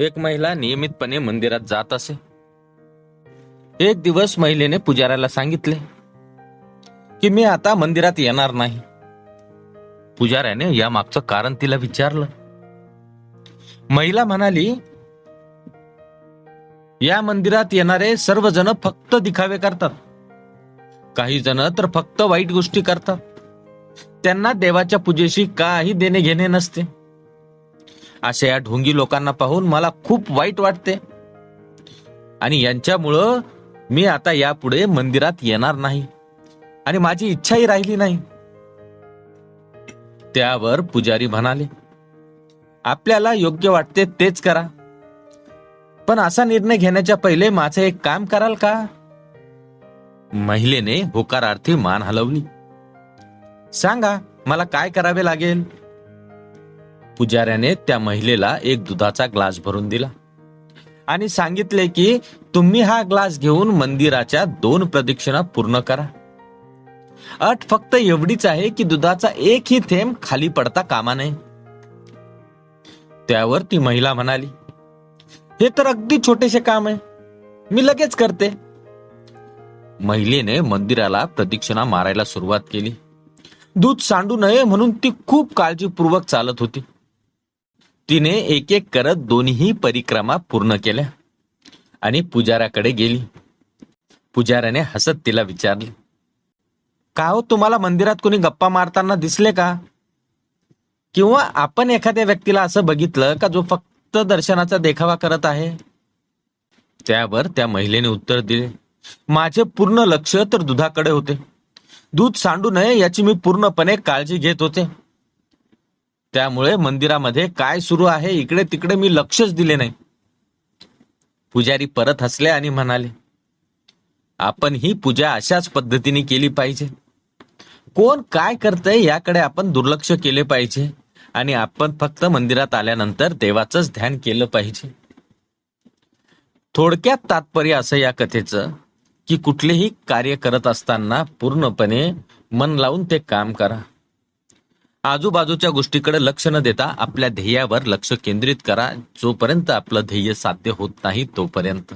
एक महिला नियमितपणे मंदिरात जात असे. एक दिवस महिलेने पुजाऱ्याला सांगितले की मी आता मंदिरात येणार नाही. पुजाऱ्याने या मागचं कारण तिला विचारलं. महिला म्हणाली या मंदिरात येणारे सर्वजण फक्त दिखावे करतात. काही जण तर फक्त वाईट गोष्टी करतात. त्यांना देवाच्या पूजेशी काही देणे घेणे नसते. अशा या ढोंगी लोकांना पाहून मला खूप वाईट वाटते. आणि यांच्यामुळं मी आता यापुढे मंदिरात येणार नाही. आणि माझी इच्छाही राहिली नाही. त्यावर पुजारी म्हणाले आपल्याला योग्य वाटते तेच करा. पण असा निर्णय घेण्याच्या पहिले माझं एक काम कराल का? महिलेने होकारार्थी मान हलवली. सांगा मला काय करावे लागेल? पुजाऱ्याने त्या महिलेला एक दुधाचा ग्लास भरून दिला. आणि सांगितले की तुम्ही हा ग्लास घेऊन मंदिराच्या दोन प्रदक्षिणा पूर्ण करा. अट फक्त एवढीच आहे की दुधाचा एकही थेंब खाली पडता कामा नये. त्यावर ती महिला म्हणाली हे तर अगदी छोटेसे काम आहे. मी लगेच करते. महिलेने मंदिराला प्रदक्षिणा मारायला सुरुवात केली. दूध सांडू नये म्हणून ती खूप काळजीपूर्वक चालत होती. तिने एक एक करत दोन्ही परिक्रमा पूर्ण केल्या आणि पुजाऱ्याकडे गेली. पुजाऱ्याने हसत तिला विचारले का हो तुम्हाला मंदिरात कोणी गप्पा मारताना दिसले का? किंवा आपण एखाद्या व्यक्तीला असं बघितलं का जो फक्त दर्शनाचा देखावा करत आहे? त्यावर त्या महिलेने उत्तर दिले माझे पूर्ण लक्ष तर दुधाकडे होते. दूध सांडू नये याची मी पूर्णपणे काळजी घेत होते. त्यामुळे मंदिरामध्ये काय सुरू आहे इकडे तिकडे मी लक्षच दिले नाही. पुजारी परत हसले आणि म्हणाले आपण ही पूजा अशाच पद्धतीने केली पाहिजे. कोण काय करतंय याकडे आपण दुर्लक्ष केले पाहिजे आणि आपण फक्त मंदिरात आल्यानंतर देवाचंच ध्यान केलं पाहिजे. थोडक्यात तात्पर्य असं या कथेचं की कुठलेही कार्य करत असताना पूर्णपणे मन लावून ते काम करा. आजूबाजूच्या गोष्टीकडे लक्ष न देता आपल्या ध्येयावर लक्ष केंद्रित करा जोपर्यंत आपलं ध्येय साध्य होत नाही तोपर्यंत.